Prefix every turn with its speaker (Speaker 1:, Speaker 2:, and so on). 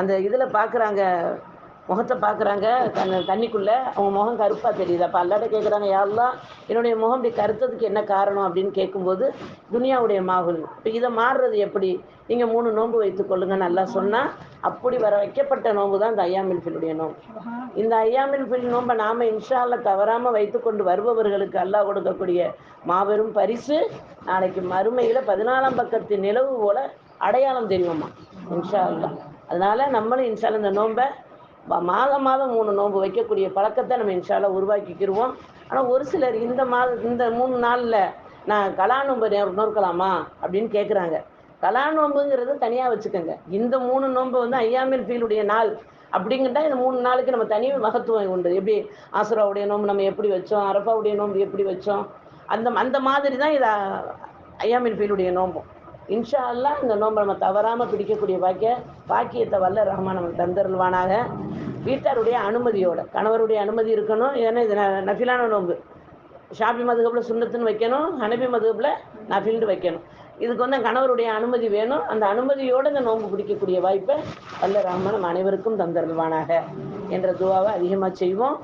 Speaker 1: அந்த இதில் பார்க்குறாங்க முகத்தை பார்க்குறாங்க தண்ணி தண்ணிக்குள்ளே அவங்க முகம் கருப்பாக தெரியுது. அப்போ அல்லாட்ட கேட்குறாங்க யாரெல்லாம் என்னுடைய முகம் இப்படி கருத்ததுக்கு என்ன காரணம்? அப்படின்னு கேட்கும்போது துனியாவுடைய மாகுல். இப்போ இதை மாறுறது எப்படி? நீங்கள் மூணு நோன்பு வைத்து கொள்ளுங்க நல்லா சொன்னால் அப்படி வர வைக்கப்பட்ட நோன்பு தான் இந்த ஐயாமில் ஃபிலுடைய நோன்பு. இந்த ஐயாமில் ஃபில் நோன்பை நாம் இன்ஷால்ல தவறாமல் வைத்துக்கொண்டு வருபவர்களுக்கு அல்லாஹ் கொடுக்கக்கூடிய மாபெரும் பரிசு. நாளைக்கு மறுமையில் பதினாலாம் பக்கத்து நிலவு போல அடையாளம் தெரியுமா இன்ஷா அல்லா அதனால நம்மளும் இன்ஷால்ல இந்த நோன்பை மாதம் மாதம் மூணு நோன்பு வைக்கக்கூடிய பழக்கத்தை நம்ம இன்ஷால்லா உருவாக்கிக்கிடுவோம் ஆனால் ஒரு சிலர் இந்த மாத இந்த மூணு நாளில் நான் கலா நோன்பு நோக்கலாமா அப்படின்னு கேட்குறாங்க கலா நோன்புங்கிறது தனியாக வச்சுக்கோங்க. இந்த மூணு நோன்பு வந்து ஐயாமில் ஃபீலுடைய நாள் அப்படிங்கிட்டா இந்த மூணு நாளுக்கு நம்ம தனி மகத்துவம் உண்டு. எப்படி? ஆசுராவுடைய நோன்பு நம்ம எப்படி வச்சோம்? அரபாவுடைய நோன்பு எப்படி வச்சோம்? அந்த அந்த மாதிரி தான் இதை ஐயாமில் ஃபீலுடைய நோம்பும் இன்ஷா அல்லா இந்த நோன்பை நம்ம தவறாமல் பிடிக்கக்கூடிய பாக்கிய பாக்கியத்தை வல்ல ரஹ்மான் நமக்கு தந்தருள்வானாக. வீட்டாருடைய அனுமதியோட கணவருடைய அனுமதி இருக்கணும் ஏன்னா இது நஃபிலான நோன்பு. ஷாபி மதுகப்பில் சுண்ணத்துன்னு வைக்கணும் ஹனபி மதுகப்பில் நஃபில்னு வைக்கணும். இதுக்கு வந்து கணவருடைய அனுமதி வேணும். அந்த அனுமதியோடு இந்த நோன்பு பிடிக்கக்கூடிய வாய்ப்பை வல்ல ரஹ்மான் அனைவருக்கும் தந்தருள்வானாக என்ற துவாவை அதிகமாக செய்வோம்.